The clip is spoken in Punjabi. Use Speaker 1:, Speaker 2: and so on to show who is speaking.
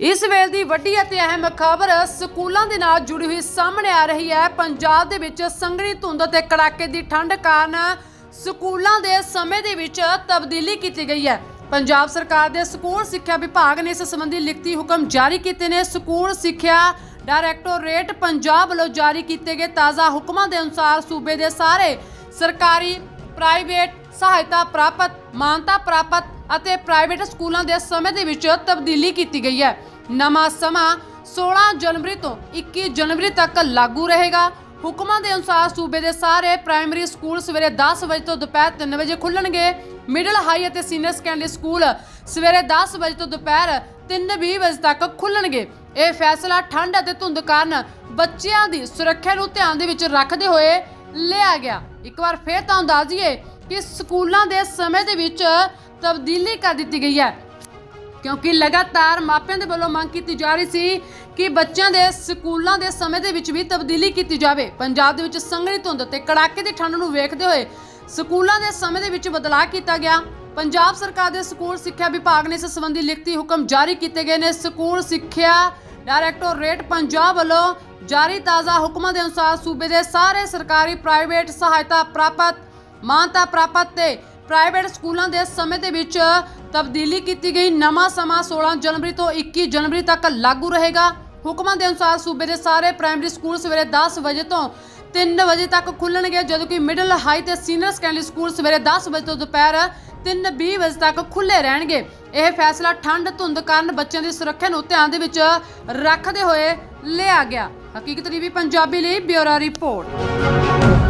Speaker 1: ਇਸ ਵੇਲੇ ਦੀ ਵੱਡੀ ਅਤੇ ਅਹਿਮ ਖਬਰ ਸਕੂਲਾਂ ਦੇ ਨਾਲ ਜੁੜੀ ਹੋਈ ਸਾਹਮਣੇ ਆ ਰਹੀ ਹੈ। ਪੰਜਾਬ ਦੇ ਵਿੱਚ ਸੰਘਣੀ ਧੁੰਦ ਅਤੇ ਕੜਾਕੇ ਦੀ ਠੰਡ ਕਾਰਨ ਸਕੂਲਾਂ ਦੇ ਸਮੇਂ ਦੇ ਵਿੱਚ ਤਬਦੀਲੀ ਕੀਤੀ ਗਈ ਹੈ। ਪੰਜਾਬ ਸਰਕਾਰ ਦੇ ਸਕੂਲ ਸਿੱਖਿਆ ਵਿਭਾਗ ਨੇ ਇਸ ਸੰਬੰਧੀ ਲਿਖਤੀ ਹੁਕਮ ਜਾਰੀ ਕੀਤੇ ਨੇ। ਸਕੂਲ ਸਿੱਖਿਆ ਡਾਇਰੈਕਟੋਰੇਟ ਪੰਜਾਬ ਵੱਲੋਂ ਜਾਰੀ ਕੀਤੇ ਗਏ ਤਾਜ਼ਾ ਹੁਕਮਾਂ ਦੇ ਅਨੁਸਾਰ ਸੂਬੇ ਦੇ ਸਾਰੇ ਸਰਕਾਰੀ ਪ੍ਰਾਈਵੇਟ ਸਹਾਇਤਾ ਪ੍ਰਾਪਤ, ਮਾਨਤਾ ਪ੍ਰਾਪਤ ਅਤੇ ਪ੍ਰਾਈਵੇਟ ਸਕੂਲਾਂ ਦੇ ਸਮੇਂ ਦੇ ਵਿੱਚ ਤਬਦੀਲੀ ਕੀਤੀ ਗਈ ਹੈ। ਨਵਾਂ ਸਮਾਂ 16 ਜਨਵਰੀ ਤੋਂ 21 ਜਨਵਰੀ ਤੱਕ ਲਾਗੂ ਰਹੇਗਾ। ਹੁਕਮਾਂ ਦੇ ਅਨੁਸਾਰ ਸੂਬੇ ਦੇ ਸਾਰੇ ਪ੍ਰਾਇਮਰੀ ਸਕੂਲ ਸਵੇਰੇ 10 ਵਜੇ ਤੋਂ ਦੁਪਹਿਰ 3 ਵਜੇ ਖੁੱਲਣਗੇ। ਮਿਡਲ, ਹਾਈ ਅਤੇ ਸੀਨੀਅਰ ਸੈਕੰਡਰੀ ਸਕੂਲ ਸਵੇਰੇ 10 ਵਜੇ ਤੋਂ ਦੁਪਹਿਰ 3:20 ਵਜੇ ਤੱਕ ਖੁੱਲਣਗੇ। ਇਹ ਫੈਸਲਾ ਠੰਡ ਅਤੇ ਧੁੰਦ ਕਾਰਨ ਬੱਚਿਆਂ ਦੀ ਸੁਰੱਖਿਆ ਨੂੰ ਧਿਆਨ ਦੇ ਵਿੱਚ ਰੱਖਦੇ ਹੋਏ ਲਿਆ ਗਿਆ। ਇੱਕ ਵਾਰ ਫੇਰ ਤਾਂ ਅੰਦਾਜ਼ੀਏ ਕਿ ਸਕੂਲਾਂ ਦੇ ਸਮੇਂ ਦੇ ਵਿੱਚ ਤਬਦੀਲੀ ਕਰ ਦਿੱਤੀ ਗਈ ਹੈ। ਕਿਉਂਕਿ ਲਗਾਤਾਰ ਮਾਪਿਆਂ ਦੇ ਵੱਲੋਂ ਮੰਗ ਕੀਤੀ ਜਾ ਰਹੀ ਸੀ ਕਿ ਬੱਚਿਆਂ ਦੇ ਸਕੂਲਾਂ ਦੇ ਸਮੇਂ ਦੇ ਵਿੱਚ ਵੀ ਤਬਦੀਲੀ ਕੀਤੀ ਜਾਵੇ। ਪੰਜਾਬ ਦੇ ਵਿੱਚ ਸੰਘਣੀ ਧੁੰਦ ਤੇ ਕੜਾਕੇ ਦੀ ਠੰਡ ਨੂੰ ਵੇਖਦੇ ਹੋਏ ਸਕੂਲਾਂ ਦੇ ਸਮੇਂ ਦੇ ਵਿੱਚ ਬਦਲਾਅ ਕੀਤਾ ਗਿਆ। ਪੰਜਾਬ ਸਰਕਾਰ ਦੇ ਸਕੂਲ ਸਿੱਖਿਆ ਵਿਭਾਗ ਨੇ ਇਸ ਸੰਬੰਧੀ ਲਿਖਤੀ ਹੁਕਮ ਜਾਰੀ ਕੀਤੇ ਗਏ ਨੇ। ਸਕੂਲ ਸਿੱਖਿਆ ਡਾਇਰੈਕਟੋਰੇਟ ਪੰਜਾਬ ਵੱਲੋਂ ਜਾਰੀ ਤਾਜ਼ਾ ਹੁਕਮਾਂ ਦੇ ਅਨੁਸਾਰ ਸੂਬੇ ਦੇ ਸਾਰੇ ਸਰਕਾਰੀ ਪ੍ਰਾਈਵੇਟ ਸਹਾਇਤਾ ਪ੍ਰਾਪਤ, ਮਾਨਤਾ ਪ੍ਰਾਪਤ ਤੇ ਪ੍ਰਾਈਵੇਟ ਸਕੂਲਾਂ ਦੇ ਸਮੇਂ ਦੇ ਵਿੱਚ ਤਬਦੀਲੀ ਕੀਤੀ ਗਈ। ਨਵਾਂ ਸਮਾਂ 16 ਜਨਵਰੀ ਤੋਂ 21 ਜਨਵਰੀ ਤੱਕ ਲਾਗੂ ਰਹੇਗਾ। ਹੁਕਮਾਂ ਦੇ ਅਨੁਸਾਰ ਸੂਬੇ ਦੇ ਸਾਰੇ ਪ੍ਰਾਇਮਰੀ ਸਕੂਲ ਸਵੇਰੇ 10 ਵਜੇ ਤੋਂ 3 ਵਜੇ ਤੱਕ ਖੁੱਲਣਗੇ ਜਦੋਂ ਕਿ ਮਿਡਲ ਹਾਈ ਤੇ ਸੀਨੀਅਰ ਸੈਕੰਡਰੀ ਸਕੂਲ ਸਵੇਰੇ 10 ਵਜੇ ਤੋਂ ਦੁਪਹਿਰ 3:20 ਵਜੇ ਤੱਕ ਖੁੱਲੇ ਰਹਿਣਗੇ। ਇਹ ਫੈਸਲਾ ਠੰਡ ਧੁੰਦ ਕਾਰਨ ਬੱਚਿਆਂ ਦੀ ਸੁਰੱਖਿਆ ਨੂੰ ਧਿਆਨ ਦੇ ਵਿੱਚ ਰੱਖਦੇ ਹੋਏ ਲਿਆ ਗਿਆ। ਹਕੀਕਤ ਟੀਵੀ ਪੰਜਾਬੀ ਲਈ ਬਿਊਰੋ ਰਿਪੋਰਟ।